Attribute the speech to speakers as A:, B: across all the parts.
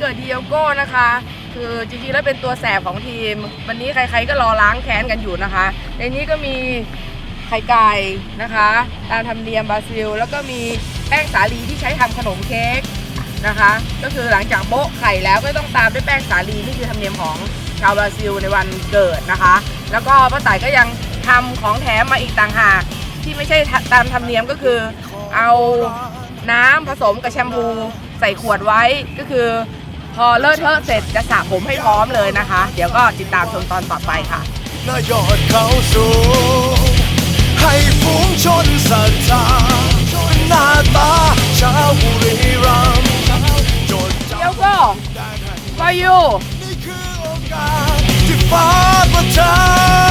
A: เกิดดิเอโก้นะคะ คือจริงๆแล้วเป็นตัวแสบของทีม วันนี้ใครๆก็รอล้างแค้นกันอยู่นะคะ ในนี้ก็มีไข่ไก่นะคะ ตามธรรมเนียมบราซิล แล้วก็มีแป้งสาลีที่ใช้ทำขนมเค้กนะคะ ก็คือหลังจากโบ๊ะไข่แล้วก็ต้องตามด้วยแป้งสาลีนี่คือธรรมเนียมของชาวบราซิลในวันเกิดนะคะ แล้วก็ป้าต่ายก็ยังทำของแถมมาอีกต่างหากที่ไม่ใช่ตามธรรมเนียมก็คือเอาน้ำผสมกับแชมพูใส่ขวดไว้ก็คือ อเลอะเทอะเสร็จจะสระผมให้พร้อมเลยนะคะ เดี๋ยวก็ติดตามชมตอนต่อไปค่ะ
B: หน้ายอดเขาสูงให้ฝูงชนศรัทธาหน้าตาชาวบุรีรัมย์จดจ
A: เดี๋ยวก็ำ for you
B: นี่คือโอกาสที่ฟ้าประทาน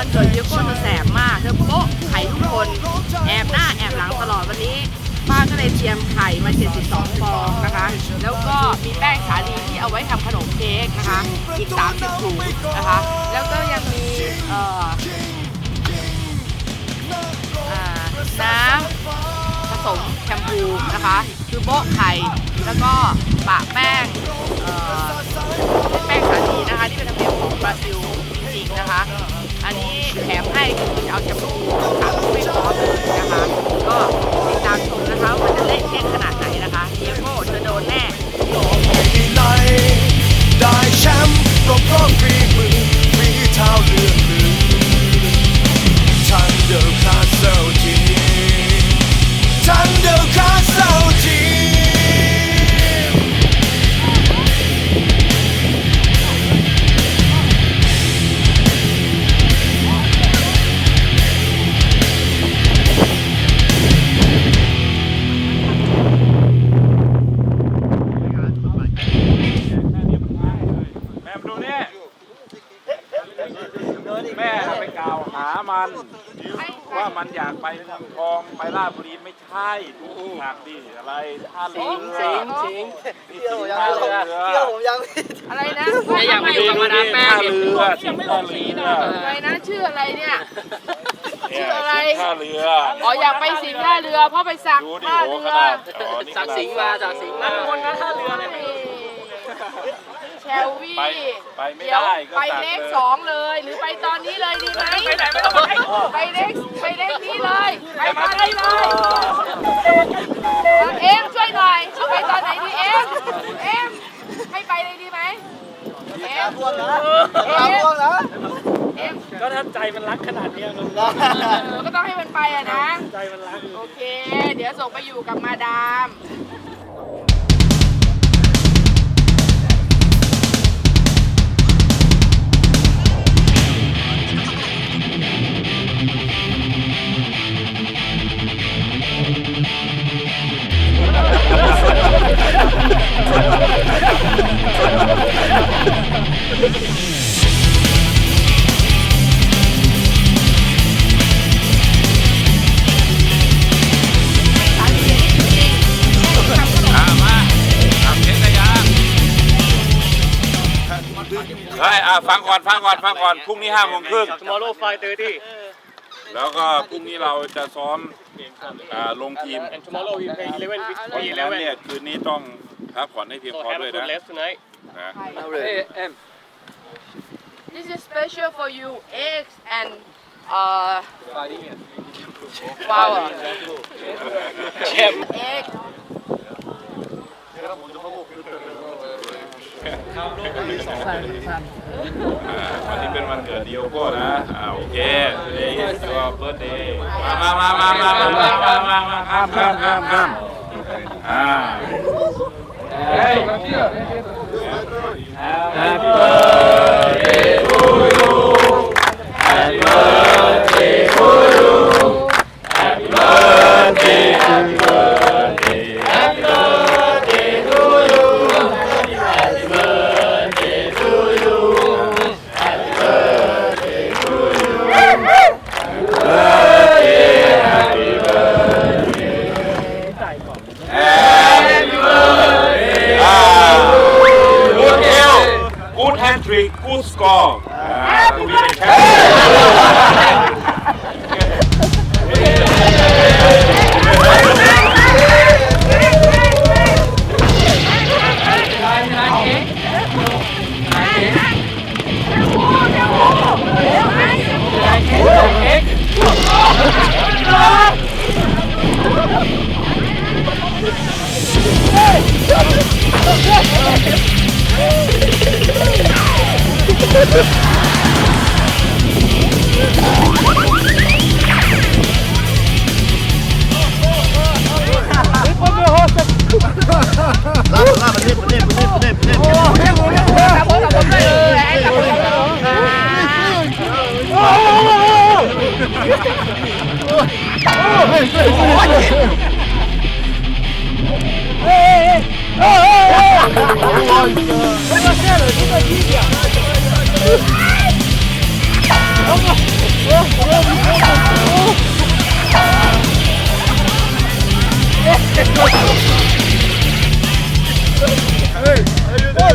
B: ทุก
A: ๆวันเกิดเดียโก้เธอแสบมากเธอโป๊ะไข่ทุกคนแอบหน้าแอบหลังตลอดวันนี้ป้าก็เลยเตรียมไข่มา 72 ฟองนะคะ แล้วก็มีแป้งสาลีที่เอาไว้ทำขนมเค้กนะคะ อีก 30ถุงนะคะ แล้วก็ยังมีเอ่อน้ำผสมแชมพูนะคะ คือโบ๊ะไข่ แล้วก็ปะแป้งเป็นแป้งสาลีนะคะ ที่เป็นธรรมเนียมของบราซิลจริงๆนะคะ อันนี้แถมให้คือจะเอาแชมพูขัดไม่พร้อมเลยนะคะ ก็ติดตามชมนะคะว่าจะเละเทะขนาดไหนนะคะเดียโก้จะโดนแน่
B: ไหนได้แชมป์ก็เพราะ รา
C: ชบุรีไม่ใช่ดูฉากดิอะไรท่าเรือ
A: สิงสิง
C: นี่สิงท่าเรือ
A: อะไรนะ
D: ไม่อยากไปอยู่กับมาดามแป้ง
C: ท่าเรือสิงท่าเรือ
A: อะไรนะชื่ออะไรเนี่ย
C: เนี่ย
A: ชื่ออะไร
C: สิงท่าเรือ
A: อ๋ออยากไปสิงห์ท่าเรือเพราะไปสัก
C: ดูดิ
A: ท่า
C: โอ้
A: เรือ
C: ขนาดอ๋อนี่ข
D: จาก
C: นาด
D: สิงห์มาจากสิงห์มาคนนะท่าเรือเลย
A: แช ลวี่
C: ไปไปไม่
A: เดี๋ยว
C: ได้ก็
A: ไป
C: สัก
A: เลข
C: เลย
A: สองเลย หรือไปตอนนี้เลยดีไหมไปไหนไม่ต้องไปไปเลขไปเลขนี้เลย ไปตอนนี้เลยเอ็มช่วยหน่อยเอาไปตอนไหนดีเอ็มเอ็มให้ไปเลยดีไหมเอ็มเอ็มเอ็ม
D: ก็ถ้าใจมันรักขนาดเนี้ยก็
A: เออก็ต้องให้มันไปอะนะ
D: ใจมันรัก
A: โอเค เดี๋ยวส่งไปอยู่กับมาดาม
C: อะฟังก่อนฟังก่อนฟังก่อนพรุ่งนี้ห้าโมงครึ่ง
D: tomorrow five thirty
C: แล้วก็พรุ่งนี้เราจะซ้อมอ่าลงทีม
D: and tomorrow we play eleven
C: เพราะฉะนั้นเนี่ยคืนนี้ต้องพักผ่อนให้เพียง
D: so
C: พอ
D: have
C: ด้ว
D: a
C: ย
D: good
C: นะ
D: rest tonight
C: นะ
A: This is special for you eggs and uh flour egg
C: อ่าวันนี้เป็นวันเกิดดิโอโก้นะอ่าโอเคนี่ตัวเบิร์ดเดย์มามามามามามามามามามาข้ามข้ามข้ามข้ามอ่าเฮ้ย Happy birthday to you Happy birthday Lava, lava, limpa, limpa, limpa, limpa, limpa. Oh, pegou, pegou. Tá bom, tá bom, tá bom. Ei, ei, ei! Ô, ô, ô! Ô, ô, ô! Ô, ô, ô!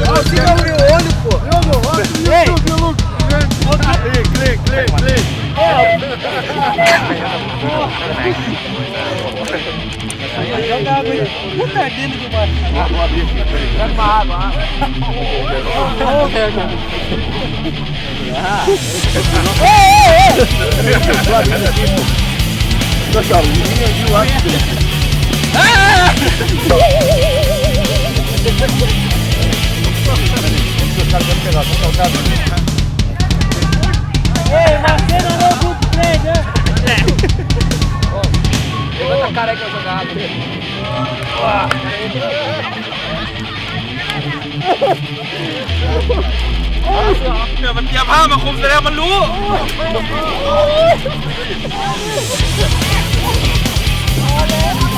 C: Consigo abrir o olho, pô!
B: Ei! Clique, clique, clique, clique! Vai jogar água aí. Puta, é dentro do mar. Vou abrir aqui. Pega uma água, água. Ô, velho. Ah! Ô, ô, ô! Tô abrindo aqui, pô. Tô aqui, ó. O menino viu lá. Ah! Ei, Marcelo, não é o grupo grande, né? เนี่ยมันอย่าผ้ามาคุมแสดงมันรู้ด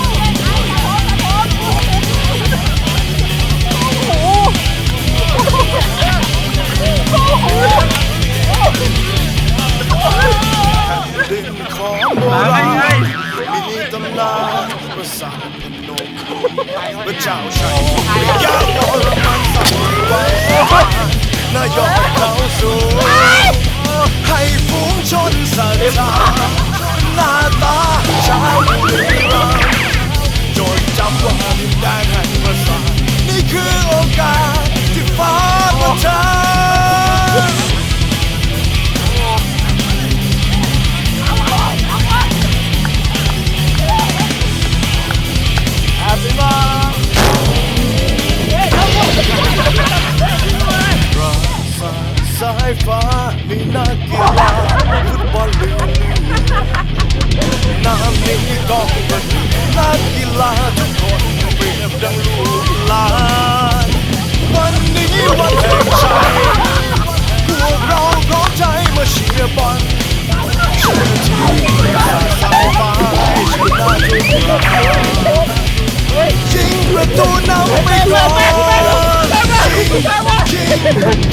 B: ิ นายกเขาสูงให้ฝูงชนศรัทธาห มีนักกีฬาฟุตบอลลีกน้ำนี้ก็เป็นนักกีฬาทุกคนเปรียบดังลูกหลานวันนี้วันแห่งชัยพวกเราพร้อมใจมาเชียร์บอลเชียร์ทีมราสายฟ้าให้ชนะทุกครั้งยิงประตูนำไปก่อนยิงยิง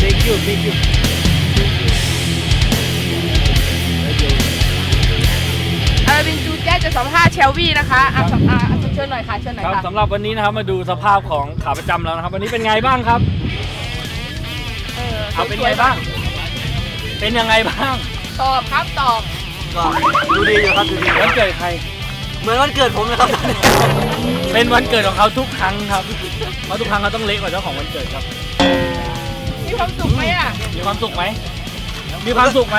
E: thank you thank you
A: อาบินจูแจ๊จะสัมภาษณ์เชลวี่นะคะอะสัมอะเชิญหน่อยค่ะเชิญหน่อย
D: ครับ
A: ค่ะ
D: สำหรับวันนี้นะครับมาดูสภาพของขาประจำแล้วนะครับ วันนี้เป็นไงบ้างครับ
A: เออ
D: เอาเป็นไงบ้าง เป็นยังไงบ้าง
A: ตอบครับตอบ
E: ก็ดูดีอยู่ครับดูดี
D: วันเกิดใคร
E: เหมือนวันเกิดผมนะครับ
D: เป็นวันเกิดของเขาทุกครั้งครับเพราะทุกครั้งเขาต้องเละกว่าเจ้าของวันเกิดครับ
A: มีความสุขไหมอะ
D: มีความสุขไหม มีความสุขไหม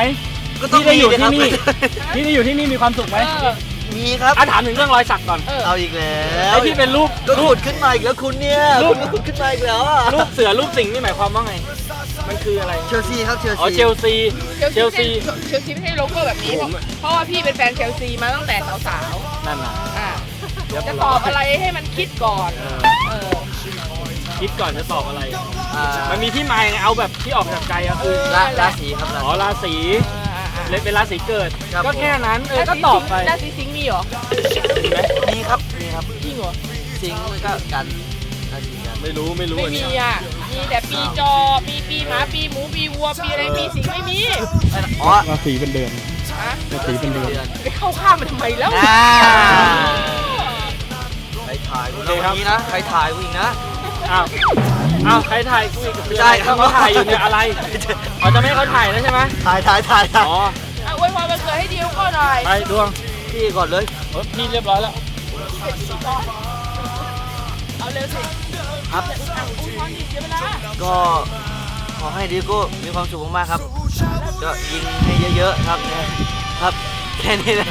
E: ก็ต้อง
D: ที่ได้อยู่
E: มี
D: ที่
E: ดิ
D: นี่
E: ครับ
D: ที่ได้อยู่ที่นี่มีความสุขไหม
A: เออ
E: มีครับ
D: อะถามถึงเรื่องรอยสักก่อน
A: เออ
E: เอาอีกแล้ว
D: ไอ้ที่เป็นรูป
E: ก็ขุดขึ้นมาอีกแล้วคุณเนี่ย
D: รูป
E: คุณก็ขุดขึ้นมาอีกแล้วอะ
D: รูปเสือรูปสิงห์นี่หมายความว่าไง มันคืออะไร
E: เชลซีครับเชล
D: อ๋อ
E: ซี
D: เชลซี
A: เชลซี เชลซีไม่ใช่โลโก้แบบนี้เพราะเพราะว่าพี่เป็นแฟนเชลซีมาตั้งแต่สาว
D: นั่นน่ะ
A: ๆอะ
D: เดี๋ยว
A: จะตอบอะไรให้มันคิดก่อน
D: เออ
A: เออ
D: คิดก่อนจะตอบอะไร
E: อ่า
D: มันมีที่มาไงเอาแบบที่ออกจากใจอะคือ
E: ราราศีครับรา
D: อ๋อราศี
A: อะอะ
D: เลยเป็นราศีเกิด
E: ครับ
D: ก็แค่นั้นเออ
A: รา
D: ก็
A: ศี
D: ตอบไป
A: ราศีสิงห์มีเหรอ
D: มีไหม
E: มีครับมีครับ
A: จริงเหรอ
E: สิงห์มันก็กันราศีกัน
D: ไม่รู้ไม่รู้
A: ไม่
D: อัน
A: มี
D: นี้
A: อะ มีแต่ปีจอ ปีปีหมา ปีหมู ปีวัว ปีอะไร ปีสิงห์ไม่มี
E: อ๋อ
D: ราศีเป็นเดือน
A: ฮะ
D: ราศีเป็นเดือน
E: เดือน
A: ไปเข้าข้ามมันทำไมแล้ว
E: อ่า ใครถ่ายกูนะวันนี้นะ ใครถ่ายกูอีกนะ
D: อ้าวอ้าวใครถ่ายกูอีก
E: ไม่ใช่ครับ
D: เขาถ่ายอยู่เนี่ยอะไรอ๋อจะไม่ให้เขาถ่ายแล้วใช่ไหม
E: ถ่ายถ่ายถ่ายถ่าย
D: อ๋อ
A: อะอวยพรวันเกิดให้ดิวก็หน่อย
D: ไปดวง
E: พี่ก่อนเลย
D: เออพี่เรียบร้อยแล้ว
A: เอาเร็วสิ
E: ครับ ก็ขอให้ดิโก้มีความสุขมากๆครับ ก็ยิงให้เยอะๆครับ ครับแค่นี้เละ